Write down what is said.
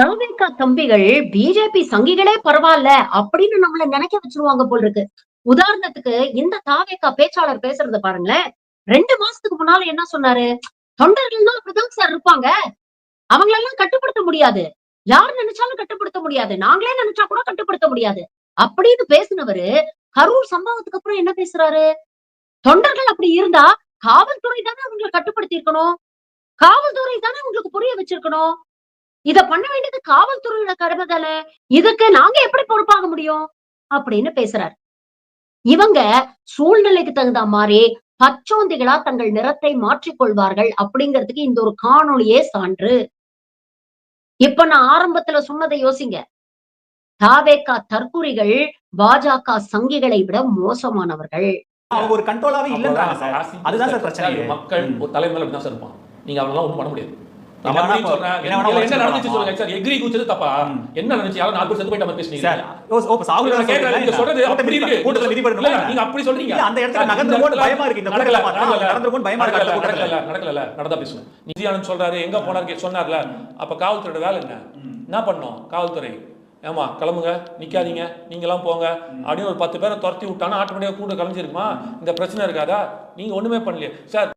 திமுக தம்பிகள் பிஜேபி சங்கிகளே பரவாயில்ல அப்படின்னு நம்மள நினைக்க வச்சிருவாங்க போல் இருக்கு. உதாரணத்துக்கு இந்த தாவேக்கா பேச்சாளர் பேசுறத பாருங்களேன். ரெண்டு மாசத்துக்கு முன்னால என்ன சொன்னாரு? தொண்டர்கள்னா அப்படிதான் சார் இருப்பாங்க. அவங்களெல்லாம் கட்டுப்படுத்த முடியாது. யார் நினைச்சாலும் கட்டுப்படுத்த முடியாது. நாங்களே நினைச்சா கூட கட்டுப்படுத்த முடியாது. அப்படின்னு பேசினவரு கரூர் சம்பவத்துக்கு அப்புறம் என்ன பேசுறாரு? தொண்டர்கள் அப்படி இருந்தா காவல்துறை தானே அவங்களை கட்டுப்படுத்தி இருக்கணும் காவல்துறை தானே உங்களுக்கு புரிய வச்சிருக்கணும். இத பண்ண வேண்டியது காவல்துறையோட கடமை தானே? இதுக்கு நாங்க எப்படி பொறுப்பாக முடியும்? அப்படின்னு பேசுறாரு. இவங்க சூழ்நிலைக்கு தகுந்த மாதிரி பச்சோந்திகளா தங்கள் நிறத்தை மாற்றிக்கொள்வார்கள் அப்படிங்கிறதுக்கு இந்த ஒரு காணொளியே சான்று. இப்ப நான் ஆரம்பத்துல சொன்னதை யோசிங்க. தாவேக்கா தற்குறிகள் பாஜக சங்கிகளை விட மோசமானவர்கள். அவங்க ஒரு கண்ட்ரோலாவே இல்லன்றாங்க சார். அதுதான் சார் பிரச்சனை. மக்கள் தலைமையில அப்படிதான் சார் இருப்பான் நீங்க அவங்களாம் ஒண்ணும் பண்ண முடியாது. சொல்றாரு எங்க போனாரு சொன்னார்ல. அப்ப காவல்துறையோட வேலை என்ன? என்ன பண்ணோம்? காவல்துறை. ஏமா கிளம்புங்க நிக்காதீங்க நீங்களாம் போங்க. அப்படின்னு ஒரு பத்து பேரை துரத்தி விட்டானா ஆட்டோமேட்டிக்கா கூட கலைஞ்சிருக்குமா? இந்த பிரச்சனை இருக்காதா? நீங்க ஒண்ணுமே பண்ணலையே. சார்